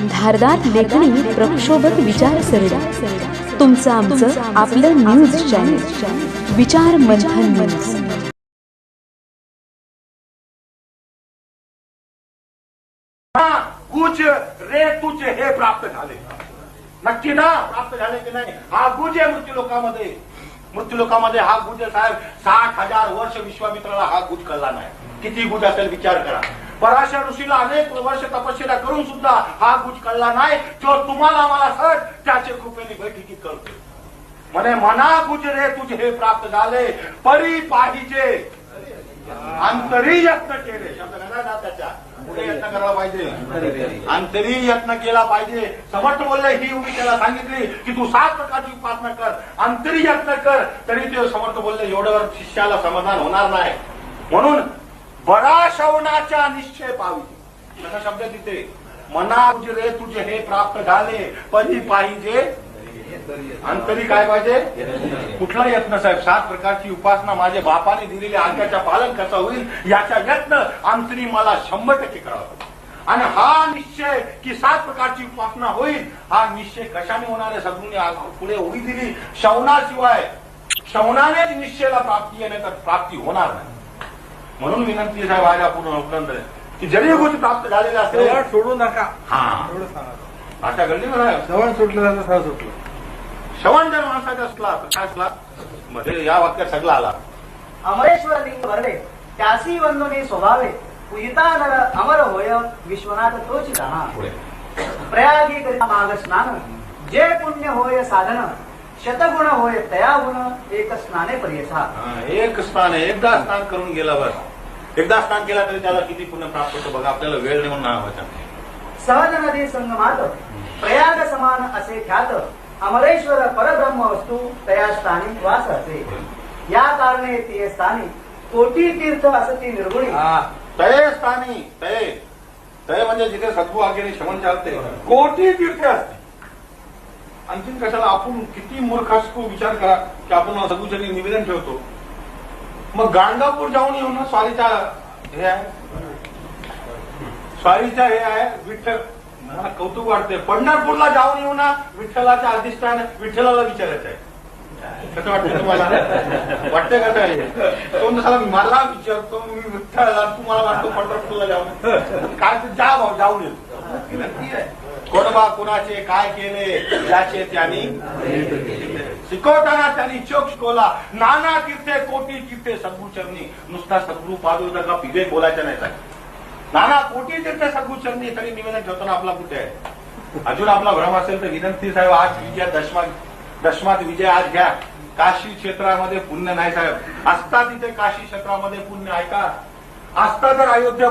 धारदार लेखणी प्रक्षोभक विचारसरणी. तुमचं आमचं आपलं न्यूज चॅनल विचार मंथन न्यूज हा गुज रे तुझ हे प्राप्त झाले. नक्की ना प्राप्त झाले की नाही? हा गुज आहे मृत्यू लोकांमध्ये मृत्यू लोकांमध्ये हा गुज साहेब. साठ हजार वर्ष विश्वामित्राला हा गुज कळला नाही. किती गुज असेल विचार करा. पराशर ऋषीला अनेक वर्ष तपश्चर्या करून सुद्धा हा गुज कळला नाही. जो तुम्हाला मला सर त्याचे कृपेने बैठकीत करतो म्हणे मना गुज रे तुझे हे प्राप्त झाले. परी पाहिजे. अंतरी यत्न केले. शब्द त्याच्या? पुढे यत्न करायला पाहिजे. अंतरी यत्न केला पाहिजे. समर्थ बोलले ही उभी त्याला सांगितली की तू सात प्रकारची उपासना कर. अंतरी यत्न कर. तरी ते समर्थ बोलले एवढं शिष्याला समाधान होणार नाही. म्हणून बरा शवनाच्या निश्चय पावी. कसा शब्द तिथे. मना रे तुझे हे प्राप्त झाले पण पाहिजे. अंतरी काय पाहिजे? कुठला यत्न साहेब सात प्रकारची उपासना माझ्या बापाने दिलेल्या आज्ञाच्या पालन कसा होईल याचा यत्न अंतरी मला शंभर टक्के करावा आणि हा निश्चय की सात प्रकारची उपासना होईल हा निश्चय कशाने होणार? आहे सद्गुणी पुढे उभी दिली. शवनाशिवाय शवनानेच निश्चयाला प्राप्ती येणे तर प्राप्ती होणार नाही. म्हणून विनंती आहे साहेब आज पूर्ण उपलब्ध आहे की जरी गोष्ट प्राप्त झालेल्या सवण सोडू नका. हा. एवढं सांगा. आता घडली ना साहेब सवण सुटलं जातं सहा सुटलं. श्रवण जर माणसाचा असला तर काय असला? मध्ये या वाक्यात सगळा आला. अमरेश्वर लिंग भरले. त्यासी वंदने स्वभावे. पूजिता नर अमर होय. विश्वनाथ तोची राहा पुढे. प्रयागी करिता माग स्नान. जे पुण्य होय साधन. शतगुण होय तया गुण एक स्नाने पर्यथा. हा, एक स्नान आहे एकदा स्नान करून गेला बस एकदा स्नान केला तरी त्याला किती पुण्य प्राप्त होतं बघा आपल्याला वेळ म्हणून नावाचा सहज नदी संगमात प्रयाग समान असे ख्यात अमरेश्वर परब्रह्म वस्तू तया स्थानी वास असे. या कारणे ती स्थानी कोटी तीर्थ असती निर्गुणी. हा तय स्थानी तय. तय म्हणजे जिथे सद्गु आगेने श्रवण चालते कोटी तीर्थे असते. आणखीन कशाला आपण किती मूर्ख असतो विचार करा की आपण सगुजनी निवेदन ठेवतो? मग गाणगापूर जाऊन येऊ ना स्वारीच्या हे आहे. स्वारीच्या हे आहे विठ्ठल मला कौतुक वाटते पंढरपूरला जाऊन येऊ ना विठ्ठलाच्या अधिष्ठान विठ्ठलाला विचारायचं आहे कसं वाटतं तुम्हाला? वाटतं कसं आहे? तो मला मला विचारतो मी विठ्ठला तुम्हाला वाटतो पंढरपूरला जाऊन. काय जा भाऊ जाऊन येतो नक्की कुणाचे काय केले याचे त्यांनी शिकवताना त्यांनी चोख शिकवला. नाना तीर्थे कोटी तीर्थे सद्गुचरणी नुसता सद्गुरू सद्गुरु पादुका पिवे बोलायचं नाही साहेब. नाना कोटी तीर्थे सद्गुचरणी तरी निवेदन ठेवताना आपला कुठे आहे? अजून आपला भ्रम असेल तर विनंती साहेब आज विजय दशमा दशमात विजय आज घ्या. काशी क्षेत्रामध्ये पुण्य नाही साहेब. असता तिथे काशी क्षेत्रामध्ये पुण्य आहे का? असता तर अयोध्या